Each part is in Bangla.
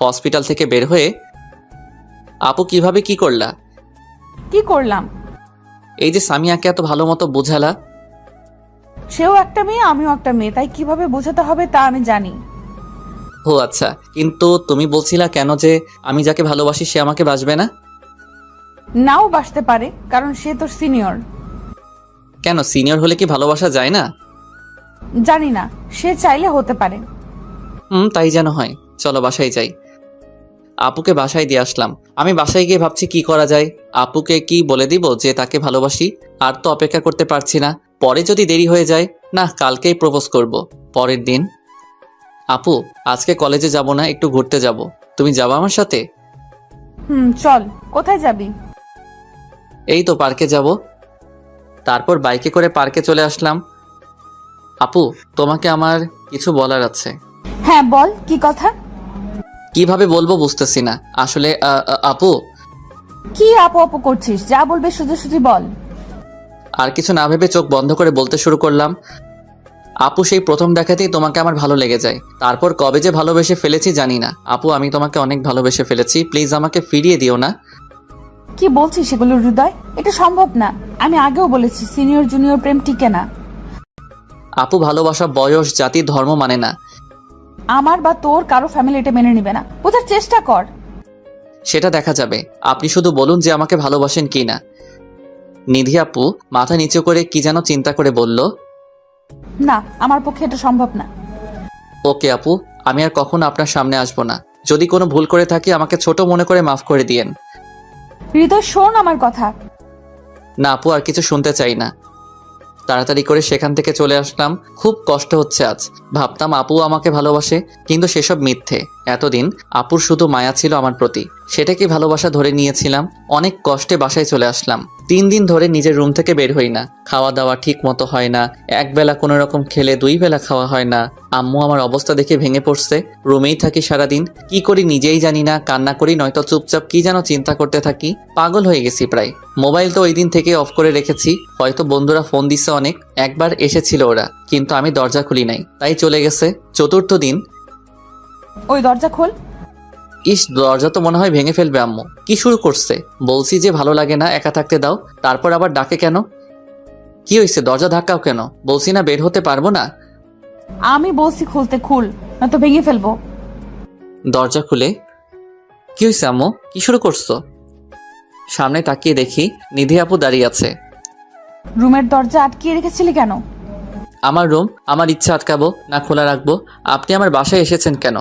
হসপিটাল থেকে বের হয়ে আপু কীভাবে কি করলা? কি করলাম? এই যে সামিয়াকে এত ভালো মতো বোঝালা। সেও একটা মেয়ে আমিও একটা মেয়ে তাই কীভাবে বোঝাতে হবে তা আমি জানি। ও আচ্ছা কিন্তু তুমি বলছিলা কেন যে আমি যাকে ভালোবাসি সে আমাকে বাসবে না? নাও বাসতে পারে কারণ সে তো সিনিয়র। কেন সিনিয়র হলে কি ভালোবাসা যায় না? জানি না সে চাইলে হতে পারে। হুম তাই যেন হয়। চলো বাসায় যাই। আপুকে বাসায় দিয়ে আসলাম। আমি বাসায় গিয়ে ভাবছি কি করা যায়। আপুকে কি বলে দিব যে তাকে ভালোবাসি? আর তো অপেক্ষা করতে পারছি না। পরে যদি দেরি হয়ে যায় না কালকেই প্রপোজ করব। পরের দিন। আপু আজকে কলেজে যাব না একটু ঘুরতে যাব। তুমি যাব আমার সাথে? হুম চল। কোথায় যাবি? এই তো পার্কে যাব। তারপর বাইকে করে পার্কে চলে আসলাম। আপু তোমাকে আমার কিছু বলার আছে। হ্যাঁ বল কি কথা? কীভাবে বলব বুঝতেছি না। আসলে আ, আ, আপু? কি আপু আপু করছিস? যা বলবে শুধু শুধু বল। আর কিছু না ভেবে চোখ বন্ধ করে বলতে শুরু করলাম। আপু সেই প্রথম দেখাতেই তোমাকে আমার ভালো লেগে যায়। তারপর কবে যে ভালোবেসে ফেলেছি জানি না। আপু আমি তোমাকে অনেক ভালোবেসে ফেলেছি। প্লিজ আমাকে ফিরিয়ে দিও না। কি বলছিস সেগুলো হৃদয়? এটা সম্ভব না। আমি আগেও বলেছি সিনিয়র জুনিয়র প্রেম টিকে না। আপু ভালোবাসা বয়স জাতি ধর্ম মানে না। আমার বা তোর কারও ফ্যামিলি এটা মেনে নিবে না। বোঝার চেষ্টা কর। সেটা দেখা যাবে। আপনি শুধু বলুন যে আমাকে ভালোবাসেন কি না। নিধি আপু মাথা নিচু করে কি যেন চিন্তা করে বলল না আমার পক্ষে এটা সম্ভব না। ওকে আপু আমি আর কখনো আপনার সামনে আসব না। যদি কোনো ভুল করে থাকি আমাকে ছোট মনে করে মাফ করে দিয়েন। হৃদয় শোন আমার কথা। না আপু আর কিছু শুনতে চাই না। তাড়াতাড়ি করে সেখান থেকে চলে আসলাম। খুব কষ্ট হচ্ছে আজ। ভাবতাম, আপু আমাকে ভালোবাসে, কিন্তু সেসব মিথ্যে। এতদিন আপুর শুধু মায়া ছিল আমার প্রতি। সেটাকে ভালোবাসা ধরে নিয়েছিলাম, অনেক কষ্টে বাসায় চলে আসলাম। তিন দিন ধরে নিজের রুম থেকে বের হই না। খাওয়া দাওয়া ঠিক মতো হয় না, একবেলা কোনো রকম খেলে দুই বেলা খাওয়া হয় না। আম্মু আমার অবস্থা দেখে ভেঙে পড়ছে, রুমেই থাকি সারাদিন। কি করি নিজেই জানি না, কান্না করি নয়তো চুপচাপ কি যেন চিন্তা করতে থাকি। পাগল হয়ে গেছি প্রায়। মোবাইল তো ওই দিন থেকে অফ করে রেখেছি, হয়তো বন্ধুরা ফোন দিছে অনেক, একবার এসেছিল ওরা। কিন্তু আমি দরজা খুলি নাই। তাই চলে গেছে। চতুর্থ দিন ওই দরজা খোল। ইস দরজা তো মনে হয় ভেঙে ফেলবে আম্মু। কি শুরু করছে? বলছি যে ভালো লাগে না একা থাকতে দাও। তারপর আবার ডাকে কেন? কি হয়েছে? দরজা ধাক্কাও কেন? বলছি না বের হতে পারব না? আমি বলছি খুলতে খুল না তো ভেঙে ফেলব। দরজা খুলে। কি হয়েছে আম্মু? কি শুরু করছ? সামনে তাকিয়ে দেখি নিধি আপু দাঁড়িয়ে আছে। রুমের দরজা আটকিয়ে রেখেছিলি কেন? আমার রুম আমার ইচ্ছা আটকাবো না খোলা রাখব। আপনি আমার বাসায় এসেছেন কেন?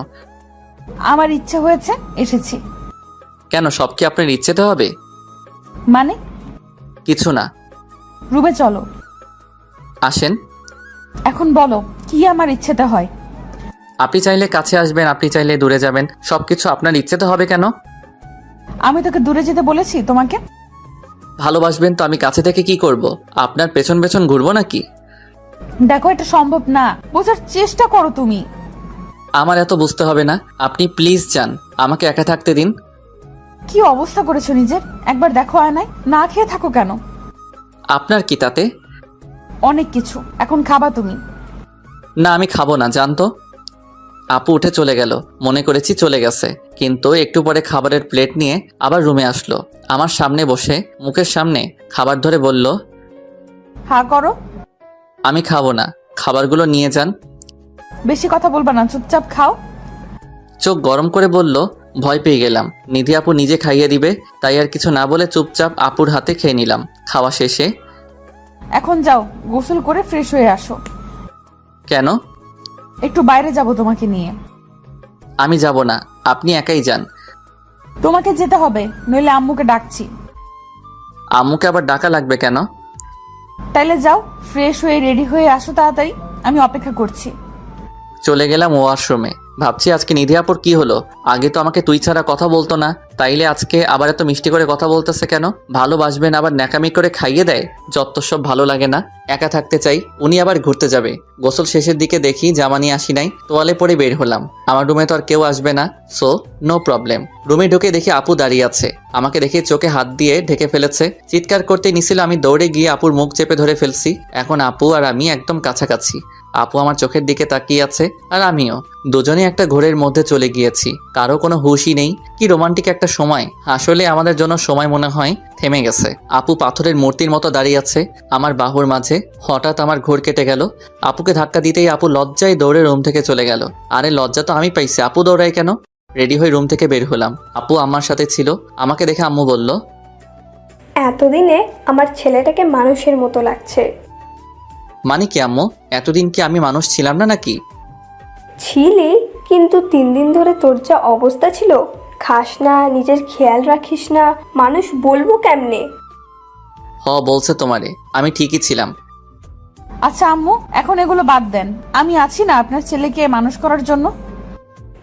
আমার ইচ্ছে হয়েছে এসেছি। কেন সব কি আপনার ইচ্ছেতে হবে? মানে? কিছু না। রুমে চলো। আসেন। এখন বলো কি আমার ইচ্ছেতে হয়? আপনি চাইলে কাছে আসবেন আপনি চাইলে দূরে যাবেন। সবকিছু আপনার ইচ্ছেতে হবে কেন? আমি তোকে দূরে যেতে বলেছি তোমাকে? ভালোবাসবেন তো আমি কাছে থেকে কি করব? আপনার পেছন পেছন ঘুরবো নাকি? দেখো এটা সম্ভব না। বোঝার চেষ্টা করো তুমি। আমার এত বুঝতে হবে না। আপনি প্লিজ যান। আমাকে একা থাকতে দিন। কি অবস্থা করেছ নিজের? একবার দেখো আয়নায়। না খেয়ে থাকো কেন? আপনার কি তাতে? অনেক কিছু। এখন খাবা তুমি। না আমি খাব না জানতো আপু উঠে চলে গেল। মনে করেছি চলে গেছে। কিন্তু একটু পরে খাবারের প্লেট নিয়ে আবার রুমে আসলো। আমার সামনে বসে মুখের সামনে খাবার ধরে বলল হা করো। আমি খাব না। খাবারগুলো নিয়ে যান। বেশি কথা বলবা না চুপচাপ খাও। চোখ গরম করে বলল ভয় পেয়ে গেলাম। নিধি আপু নিজে খাইয়ে দিবে তাই আর কিছু না বলে চুপচাপ আপুর হাতে খেয়ে নিলাম। খাওয়া শেষে এখন যাও গোসল করে ফ্রেশ হয়ে আসো। কেন? একটু বাইরে যাব তোমাকে নিয়ে। আমি যাব না আপনি একাই যান। তোমাকে যেতে হবে নইলে আম্মুকে ডাকছি। আম্মুকে আবার ডাকা লাগবে কেন? তাইলে যাও ফ্রেশ হয়ে রেডি হয়ে আসো তাড়াতাড়ি। আমি অপেক্ষা করছি। চলে গেলাম ওয়াশরুমে ভাবছি আজকে নিধি আপুর কি হলো? আগে তো আমাকে তুই ছাড়া কথা বলতো না। তাইলে আজকে আবার এত মিষ্টি করে কথা বলতেছে কেন? ভালোবাসবেন আবার ন্যাকামি করে খাইয়ে দেয়? যত সব ভালো লাগে না। একা থাকতে চাই, উনি আবার ঘুরতে যাবে। গোসল শেষের দিকে দেখি জামা নিয়ে আসি নাই, তোয়ালে পরে বের হলাম। আমার রুমে তো আর কেউ আসবে না সো নো প্রবলেম রুমে ঢুকে দেখি আপু দাঁড়িয়ে আছে। আমাকে দেখে চোখে হাত দিয়ে ঢেকে ফেলেছে। চিৎকার করতে নিছিল আমি দৌড়ে গিয়ে আপুর মুখ চেপে ধরে ফেলছি। এখন আপু আর আমি একদম কাছাকাছি। আপু আমার চোখের দিকে তাকিয়ে আছে আর আমিও। দুজনে একটা ঘোরের মধ্যে চলে গিয়েছি। কারও কোনো হুশই নেই। কি রোমান্টিক একটা সময়। আসলে আমাদের জন্য সময় মনে হয় থেমে গেছে। আপু পাথরের মূর্তির মতো দাঁড়িয়ে আছে আমার বাহুর মাঝে। হঠাৎ আমার ঘোর কেটে গেল। আপুকে ধাক্কা দিতেই আপু লজ্জায় দৌড়ে রুম থেকে চলে গেল। আরে লজ্জা তো আমি পাইছি। আপু দৌড়ায় কেন? রেডি হয়ে রুম থেকে বের হলাম। আপু আমার সাথে ছিল। আমাকে দেখে আম্মু বলল, এতদিনে আমার ছেলেটাকে মানুষের মতো লাগছে। মানে কি আম্মু এতদিন কি আমি মানুষ ছিলাম না নাকি? ছিলি কিন্তু তিন দিন ধরে তোর যা অবস্থা ছিল খাস না নিজের খেয়াল রাখিস না মানুষ বলব কেমনে? হ বলছে তোমারে আমি ঠিকই ছিলাম। আচ্ছা আম্মু এখন এগুলো বাদ দেন। আমি আছি না আপনার ছেলেকে মানুষ করার জন্য?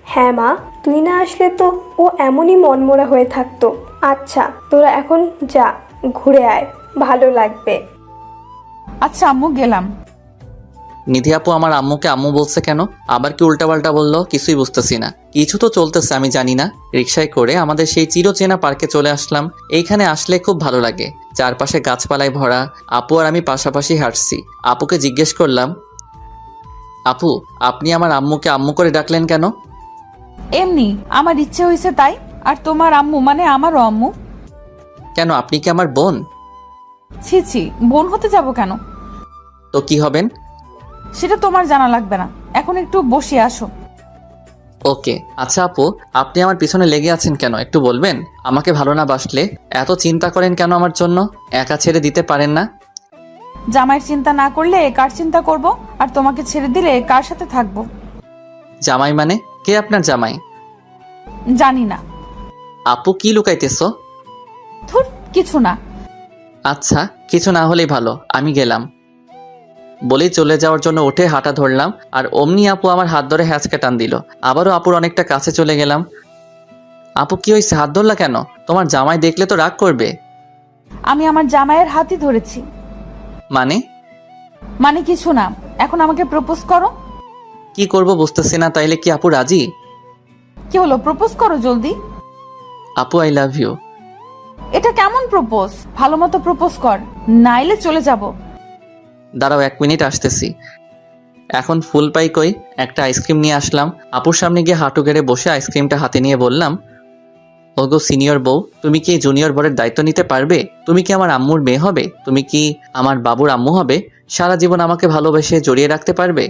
হ্যাঁ মা তুই না আসলে তো ও এমনই মনমরা হয়ে থাকতো। আচ্ছা তোরা এখন যা ঘুরে আয় ভালো লাগবে। আচ্ছা আম্মু গেলাম। নিধি আপু আমার আম্মুকে আম্মু বলছে কেন? আবার কি উল্টাপাল্টা বলল? কিছুই বুঝতেছি না। কিছু তো চলতেছে আমি জানি না। রিক্সায় করে আমাদের সেই চিরচেনা পার্কে চলে আসলাম। এইখানে আসলে খুব ভালো লাগে। চারপাশে গাছপালায় ভরা। আপু আর আমি পাশাপাশি হাঁটছি। আপুকে জিজ্ঞেস করলাম আপু আপনি আমার আম্মুকে আম্মু করে ডাকলেন কেন? এমনি আমার ইচ্ছে হয়েছে তাই। আর তোমার আম্মু মানে আমারও আম্মু। কেন আপনি কি আমার বোন? ছি ছি বোন হতে যাব কেন? তো কি হবেন? সেটা তোমার জানা লাগবে না। এখন একটু বসে আসো। ওকে আচ্ছা আপু আপনি আমার পিছনে লেগে আছেন কেন? একটু বলবেন? আমাকে ভালো না বাসলে? এত চিন্তা করেন কেন আমার জন্য? একা ছেড়ে দিতে পারেন না? জামাইয়ের চিন্তা না করলে কার চিন্তা করব? আর তোমাকে ছেড়ে দিলে কার সাথে থাকব? জামাই মানে? কে আপনার জামাই? জানি না। আপু কি লুকাইতেছো? ধুর কিছু না। আচ্ছা কিছু না হলেই ভালো আমি গেলাম। বলেই চলে যাওয়ার জন্য উঠে হাঁটা ধরলাম আর অমনি আপু আমার হাত ধরে হ্যাঁচকে টান দিল। আবারও আপুর অনেকটা কাছে চলে গেলাম। আপু কি হয়েছে হাত ধরলা কেন? তোমার জামাই দেখলে তো রাগ করবে। আমি আমার জামাইয়ের হাতই ধরেছি। মানে? মানে কিছু না এখন আমাকে প্রপোজ করো। কি করব বুঝতেছি না তাইলে কি আপু রাজি? কি হলো প্রপোজ করো জলদি। আপু আই লাভ ইউ এটা কেমন প্রপোজ ভালো মতো প্রপোজ কর নাইলে চলে যাব। দাঁড়াও এক মিনিট আসতেছি। এখন ফুল পাই কই? একটা আইসক্রিম নিয়ে আসলাম। আপুর সামনে গিয়ে হাঁটু গেড়ে বসে আইসক্রিমটা হাতে নিয়ে বললাম ওগো সিনিয়র বউ তুমি কি জুনিয়র বরের দায়িত্ব নিতে পারবে? তুমি কি আমার আম্মুর মেয়ে হবে? তুমি কি আমার বাবুর আম্মু হবে? সারা জীবন আমাকে ভালোবেসে জড়িয়ে রাখতে পারবে?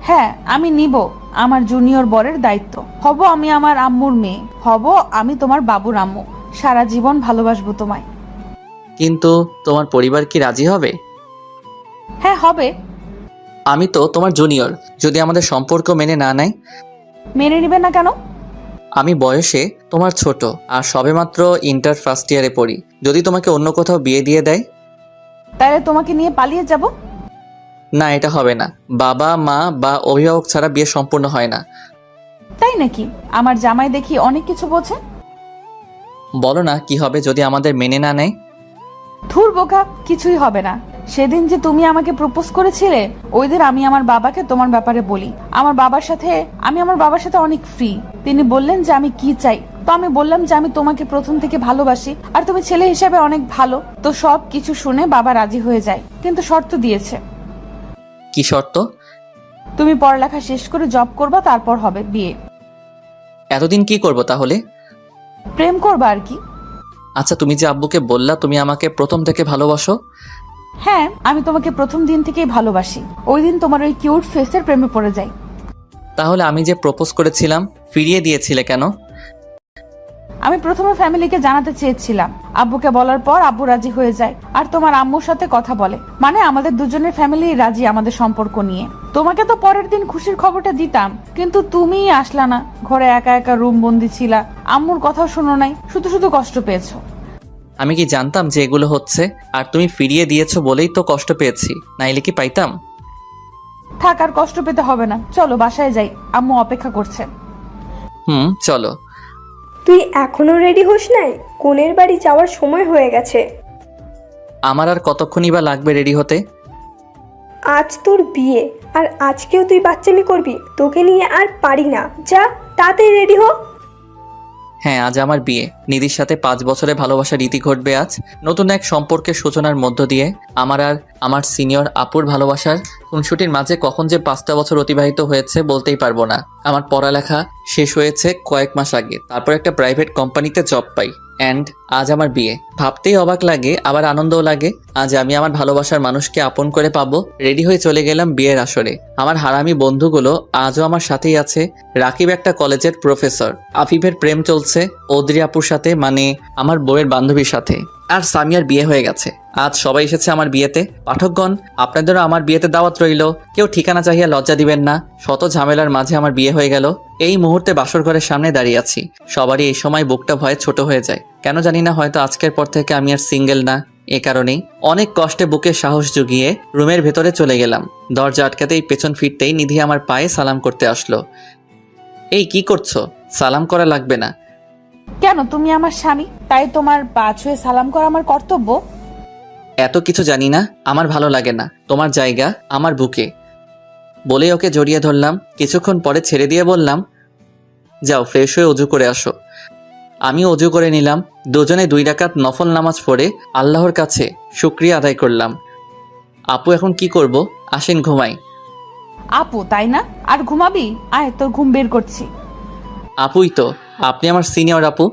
হ্যাঁ আমি নিব আমার জুনিয়র বরের দায়িত্ব। হব আমি আমার আম্মুর মেয়ে। হব আমি তোমার বাবুর আম্মু। সারা জীবন ভালোবাসবো তোমায়। কিন্তু তোমার পরিবার কি রাজি হবে? হ্যাঁ হবে। আমি তো তোমার জুনিয়র যদি আমাদের সম্পর্ক মেনে না নেয়? মেনে নিবে না কেন? আমি বয়সে তোমার ছোট আর সবেমাত্র ইন্টার ফার্স্ট ইয়ারে পড়ি। যদি তোমাকে অন্য কোথাও বিয়ে দিয়ে দেয়? তাহলে তোমাকে নিয়ে পালিয়ে যাব। না এটা হবে না। বাবা মা বা অভিভাবক ছাড়া বিয়ে সম্পূর্ণ হয় না। তাই নাকি? আমার জামাই দেখি অনেক কিছু বোঝে। বলো না কি হবে যদি আমাদের মেনে না নেয়? ধুর বোকা কিছুই হবে না। সেদিন যে তুমি আমাকে প্রপোজ করেছিলে ওই দিন আমি আমার বাবাকে তোমার ব্যাপারে বলি। আমার বাবার সাথে আমি আমার বাবার সাথে অনেক ফ্রি তিনি বললেন যে আমি কি চাই? তো আমি বললাম যে আমি তোমাকে প্রথম থেকে ভালোবাসি আর তুমি ছেলে হিসেবে অনেক ভালো। তো সব কিছু শুনে বাবা রাজি হয়ে যায় কিন্তু শর্ত দিয়েছে। কি শর্ত? তুমি পড়ালেখা শেষ করে জব করবা তারপর হবে বিয়ে। এতদিন কি করব তাহলে? প্রেম করবা আর কি। আচ্ছা তুমি যে আব্বুকে বললা তুমি আমাকে প্রথম থেকে ভালোবাসো? হ্যাঁ আমি তোমাকে প্রথম দিন থেকেই ভালোবাসি। ওই দিন তোমার ওই কিউট ফেসের প্রেমে পড়ে যাই। তাহলে আমি যে প্রপোজ করেছিলাম ফিরিয়ে দিয়েছিলে কেন? আমি প্রথমে ফ্যামিলিকে জানাতে চেয়েছিলাম। আব্বুকে বলার পর আব্বু রাজি হয়ে যায় আর তোমার আম্মুর সাথে কথা বলে। মানে আমাদের দুজনের ফ্যামিলি রাজি আমাদের সম্পর্ক নিয়ে। তোমাকে তো পরের দিন খুশির খবরটা দিতাম কিন্তু তুমিই আসলা না। ঘরে একা একা রুম বন্দি ছিলা আম্মুর কথাও শোনো নাই শুধু শুধু কষ্ট পেয়েছ। আমি কি জানতাম যে এগুলো হচ্ছে? আর তুমি ফিরিয়ে দিয়েছ বলেই তো কষ্ট পেয়েছি নাইলে কি পাইতাম? থাক আর কষ্ট পেতে হবে না। চলো বাসায় যাই আম্মু অপেক্ষা করছে। হুম চলো। তুই এখনও রেডি হোস নাই? কোনের বাড়ি যাওয়ার সময় হয়ে গেছে। আমার আর কতক্ষণই বা লাগবে রেডি হতে? আজ তোর বিয়ে। আর আজকেও তুই বাচ্চামি করবি? তোকে নিয়ে আর পারি না। যা, তাড়াতাড়ি রেডি হো। হ্যাঁ আজ আমার বিয়ে। নিধির সাথে পাঁচ বছরে ভালোবাসার রীতি ঘটবে আজ। নতুন এক সম্পর্কের সূচনার মধ্য দিয়ে আমার আর আমার সিনিয়র আপুর ভালোবাসার খুনসুটির মাঝে কখন যে পাঁচটা বছর অতিবাহিত হয়েছে বলতেই পারব না। আমার পড়ালেখা শেষ হয়েছে কয়েক মাস আগে। তারপর একটা প্রাইভেট কোম্পানিতে জব পাই। অ্যান্ড আজ আমার বিয়ে। ভাবতেই অবাক লাগে, আবার আনন্দও লাগে। আজ আমি আমার ভালোবাসার মানুষকে আপন করে পাবো। রেডি হয়ে চলে গেলাম বিয়ের আসরে। আমার হারামি বন্ধুগুলো আজও আমার সাথেই আছে। রাকিব একটা কলেজের প্রফেসর আফিফের প্রেম চলছে। ওদ্রি আপুর সাথে মানে আমার বউয়ের বান্ধবীর সাথে। আর সামিয়ার বিয়ে হয়ে গেছে। আজ সবাই এসেছে আমার বিয়েতে। পাঠকগণ, আপনাদেরও আমার বিয়েতে দাওয়াত রইল। কেউ ঠিকানা চাহিয়া লজ্জা দিবেন না। শত ঝামেলার মাঝে আমার বিয়ে হয়ে গেল। এই মুহূর্তে বাসর ঘরের সামনে দাঁড়িয়ে আছি। সবারই এই সময় বুকটা ভয়ে ছোট হয়ে যায়। কেন জানি না হয়তো আজকের পর থেকে আমি আর সিঙ্গেল না। এ কারণেই অনেক কষ্টে বুকে সাহস জুগিয়ে রুমের ভেতরে চলে গেলাম। দরজা আটকাতেই পেছন ফিরতেই নিধি আমার পায়ে সালাম করতে আসলো। এই কি করছ? সালাম করা লাগবে না। কেন তুমি আমার স্বামী? তাই তোমার পা ছুঁয়ে সালাম করা আমার কর্তব্য? এত কিছু জানি না আমার ভালো লাগে না। তোমার জায়গা আমার বুকে। বলে ওকে জড়িয়ে ধরলাম। কিছুক্ষণ পরে ছেড়ে দিয়ে বললাম যাও ফ্রেশ হয়ে অজু করে আসো। আমি অজু করে নিলাম। দুজনে দুই ডাকাত নফল নামাজ পড়ে আল্লাহর কাছে শুক্রিয়া আদায় করলাম। আপু এখন কি করব? আসেন ঘুমাই। আপু তাই না? আর ঘুমাবি? আয় তোর ঘুম বের করছি। আপুই তো। আপনি আমার সিনিয়র আপু।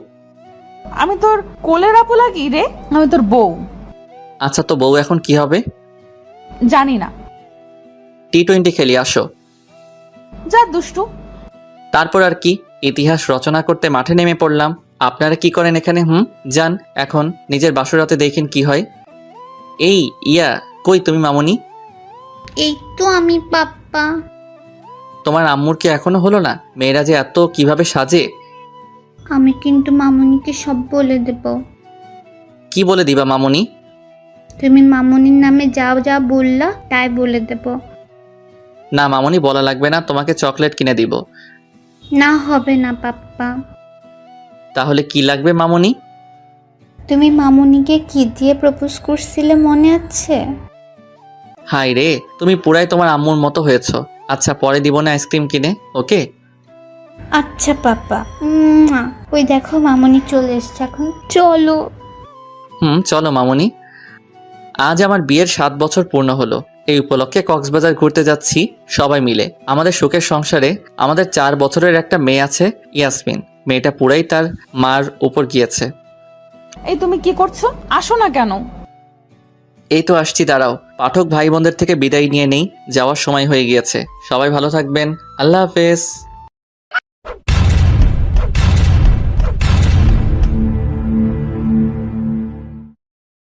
আমি তোর কোলের আপু লাগি রে? আমি তোর বউ। আচ্ছা তো বউ এখন কি হবে? জানি না। টি টোয়েন্টি খেলি আসো। যা দুষ্টু। তারপর আর কি? ইতিহাস রচনা করতে মাঠে নেমে পড়লাম। আপনারা কি করেন এখানে হুম? যান এখন নিজের বাসরাতে দেখেন কি হয়। এই ইয়া কই তুমি মামুনি? এই তো আমি পাপ্পা। তোমার আম্মুর কি এখনও হলো না? মেয়েরা যে এত কীভাবে সাজে? আমি কিন্তু মামুনিকে সব বলে দেব। কি বলে দিবা মামুনি? তুমি মামুনির নামে যাও যা বললা তাই বলে দেব। না মামুনি বলা লাগবে না তোমাকে চকলেট কিনে দিব। না হবে না পাপ্পা। তাহলে কি লাগবে মামুনি? তুমি মামুনিকে কি দিয়ে প্রপোজ করছিলে মনে আছে? হাই রে তুমি পুরাই তোমার আম্মুর মতো হয়েছো। আচ্ছা পরে দিব না আইসক্রিম কিনে ওকে? আচ্ছা উম্মুয়া। ওই দেখো মামনি চলে এসছে এখন। চলো। হুম চলো মামনি। আজ আমার বিয়ের সাত বছর পূর্ণ হলো। এই উপলক্ষে কক্সবাজার ঘুরতে যাচ্ছি সবাই মিলে। আমাদের সুখের সংসারে আমাদের চার বছরের একটা মেয়ে আছে ইয়াসমিন। মেয়েটা পুরাই তার মার উপর গিয়েছে। এই তুমি কি করছ? আসো না কেন? এই তো আসছি দাঁড়াও। পাঠক ভাই বোনদের থেকে বিদায় নিয়ে নেই যাওয়ার সময় হয়ে গিয়েছে। সবাই ভালো থাকবেন। আল্লাহ হাফেজ।